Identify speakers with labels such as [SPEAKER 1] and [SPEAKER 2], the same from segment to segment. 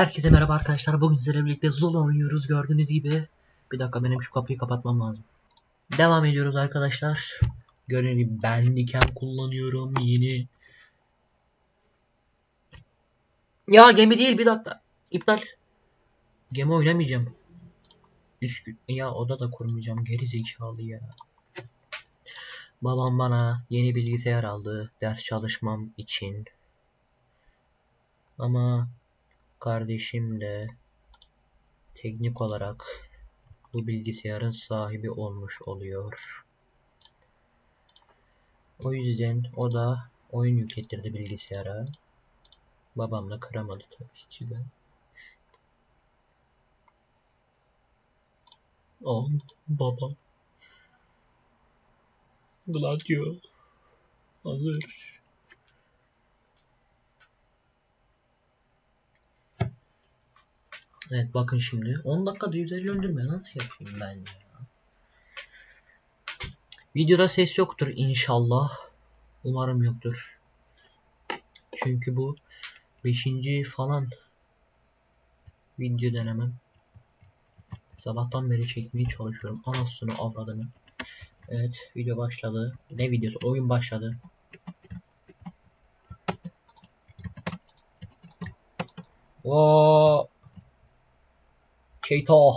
[SPEAKER 1] Herkese merhaba arkadaşlar. Bugün sizlerle birlikte Zula oynuyoruz. Gördüğünüz gibi. Bir dakika benim şu kapıyı kapatmam lazım. Devam ediyoruz arkadaşlar. Gördüğünüz gibi ben diken kullanıyorum yeni. Ya gemi değil bir dakika. İptal. Gemi oynamayacağım. Üskü ya oda da kurmayacağım. Geri zekalı ya. Babam bana yeni bilgisayar aldı ders çalışmam için. Ama kardeşim de teknik olarak bu bilgisayarın sahibi olmuş oluyor. O yüzden o da oyun yüklettirdi bilgisayara. Babam da kıramadı tabii ki de. Oh baba. Gladio. Hazır. Evet bakın şimdi 10 dakikada 150 öldürme nasıl yapayım ben ya? Videoda ses yoktur inşallah. Umarım yoktur. Çünkü bu 5. falan video denemem. Sabahtan beri çekmeye çalışıyorum. Anasını avradını. Evet video başladı. Ne videosu? Oyun başladı. Oo. Şeytan.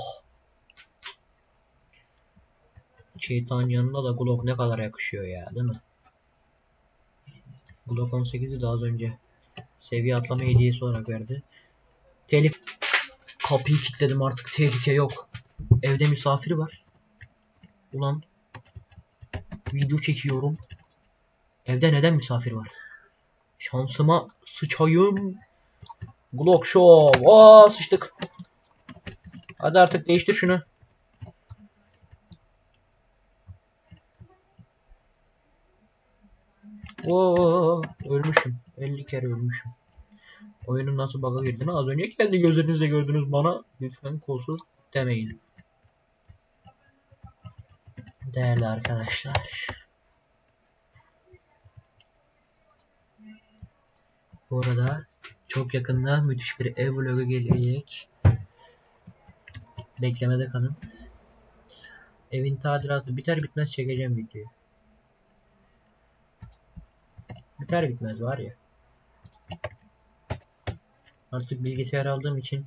[SPEAKER 1] Şeytan yanında da Glock ne kadar yakışıyor ya değil mi? Glock 18'i daha az önce seviye atlama hediyesi olarak verdi. Telif kapıyı kilitledim artık tehlike yok. Evde misafir var. Ulan video çekiyorum. Evde neden misafir var? Şansıma sıçayım. Glock Show. Aa sıçtık. Hadi artık değiştir şunu. Oo, ölmüşüm. 50 kere ölmüşüm. Oyunun nasıl bug'a girdiğini az önce kendi gözlerinizle gördünüz bana. Lütfen kolsuz demeyin. Değerli arkadaşlar. Bu arada çok yakında müthiş bir ev vlogu gelecek. Beklemede kalın. Evin tadilatı biter bitmez çekeceğim videoyu. Biter bitmez var ya. Artık bilgisayar aldığım için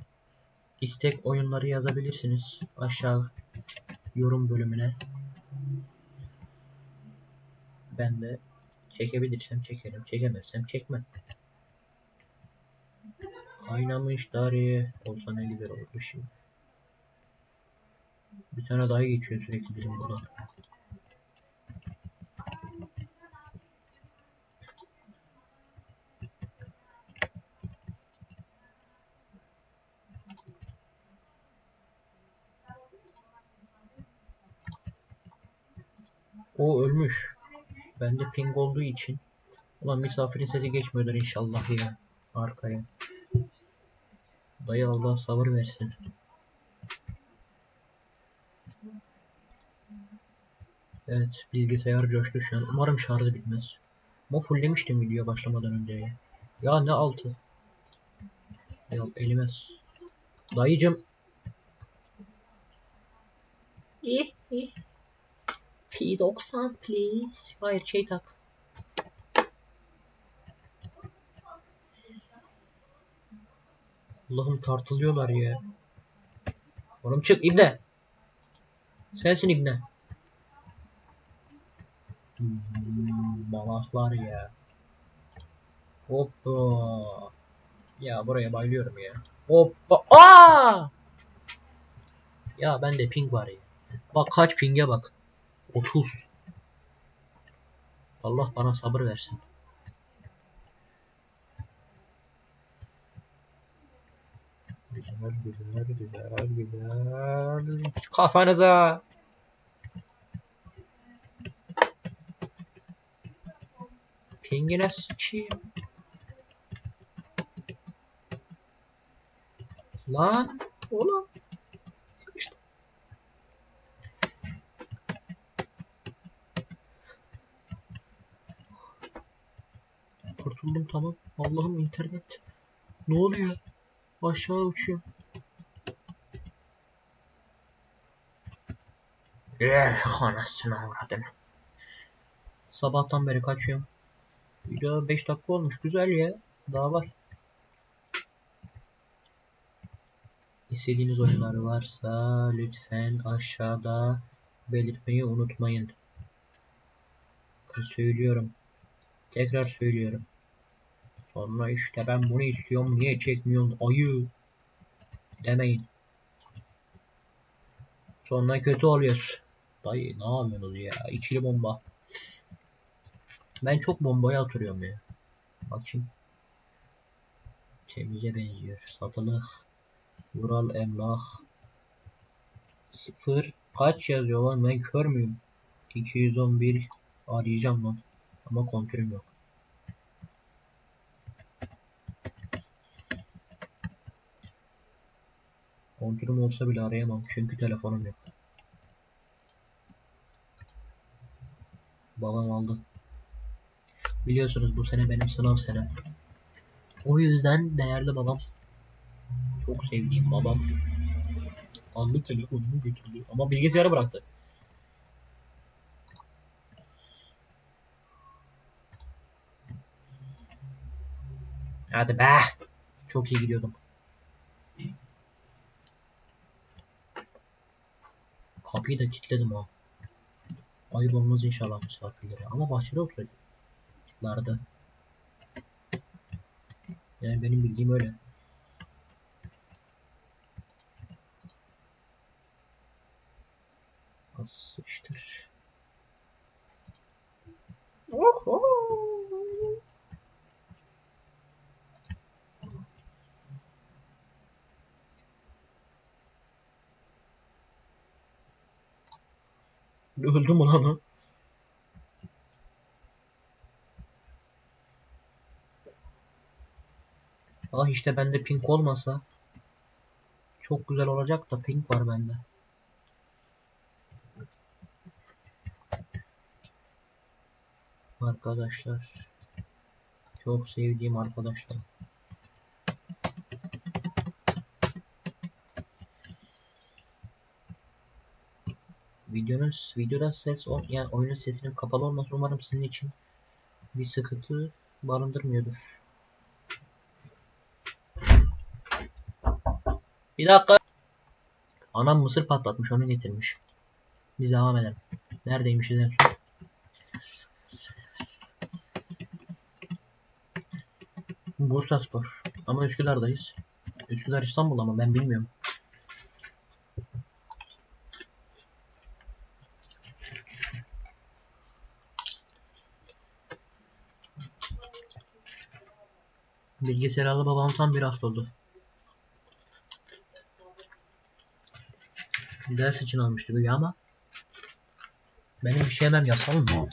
[SPEAKER 1] istek oyunları yazabilirsiniz aşağı yorum bölümüne. Ben de çekebilirsem çekerim, çekemezsem çekmem. Kaynamış Dariye olsa ne güzel olurdu şimdi. Bir tane daha geçiyor sürekli bizim buradan. O ölmüş. Bende ping olduğu için. Ulan misafirin sesi geçmiyordur inşallah ya. Arkaya. Dayı Allah sabır versin. Evet bilgisayar coştu şu an. Umarım şarjı bitmez. Ama fulllemiştim video başlamadan önce ya. Ne altı? Ya elimez. Dayıcım. İyi iyi. P90 please. Hayır şey tak. Allah'ım tartılıyorlar ya. Oğlum çık ibne. Sensin ibne. Hmm, Balaklar ya. Hoppa. Ya buraya bayılıyorum ya. Hoppa. Aa! Ya bende ping var ya. Bak kaç pinge bak. 30. Allah bana sabır versin. Güzel güzel güzel güzel. Kafanıza. Pingine sıçayım. Lan oğlum. Sıkıştım. Kurtuldum tamam. Allah'ım internet. Ne oluyor? Aşağı uçuyor. Eh anasını avradını. Sabahtan beri kaçıyorum. Video 5 dakika olmuş. Güzel ya. Daha var. İstediğiniz oyunlar varsa lütfen aşağıda belirtmeyi unutmayın. Söylüyorum. Tekrar söylüyorum. Sonra işte ben bunu istiyorum niye çekmiyorsun ayı demeyin. Sonra kötü oluyor. Dayı ne yapıyorsunuz ya? İkili bomba. Ben çok bombaya oturuyorum ya. Bakayım. Temize benziyor. Satılık. Vural emlak. Sıfır. Kaç yazıyor lan ben kör müyüm? 211 arayacağım lan. Ama kontürüm yok. Kontürüm olsa bile arayamam çünkü telefonum yok. Babam aldı. Biliyorsunuz bu sene benim sınav senem. O yüzden değerli babam, çok sevdiğim babam aldı telefonumu götürdü. Ama bilgisayarı bıraktı. Hadi be. Çok iyi gidiyordum. Kapıyı da kilitledim ha. Ayıp olmaz inşallah misafirlere. Ama bahçede oturuyorlardı. Yani benim bildiğim öyle. Az sıçtır. Oho. Öldü mü lan o? Ah işte bende pink olmasa çok güzel olacak da pink var bende. Arkadaşlar çok sevdiğim arkadaşlar. Videonun videoda ses on yani oyunun sesinin kapalı olması umarım sizin için bir sıkıntı barındırmıyordur. Bir dakika. Anam mısır patlatmış onu getirmiş. Biz devam edelim. Neredeymişiz en? Bursa Spor. Ama Üsküdar'dayız. Üsküdar İstanbul ama ben bilmiyorum. Bilgisayar alı babam tam bir hafta oldu. Ders için almıştı güya ama benim bir şey yemem yasal mı?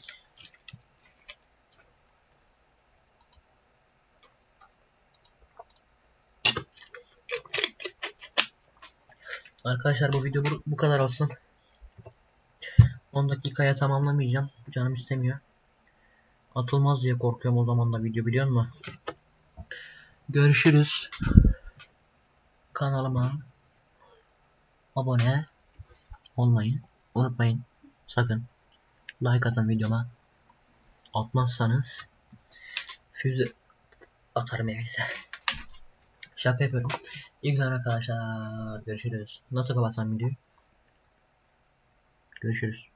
[SPEAKER 1] Arkadaşlar bu video bu, bu kadar olsun. 10 dakikaya tamamlamayacağım. Canım istemiyor. Atılmaz diye korkuyorum o zaman da video biliyor musun? Görüşürüz. Kanalıma abone olmayı unutmayın. Sakın. Like atın videoma. Atmazsanız füze atarım evinize. Şaka yapıyorum. İyi günler arkadaşlar. Görüşürüz. Nasıl kapatsam videoyu? Görüşürüz.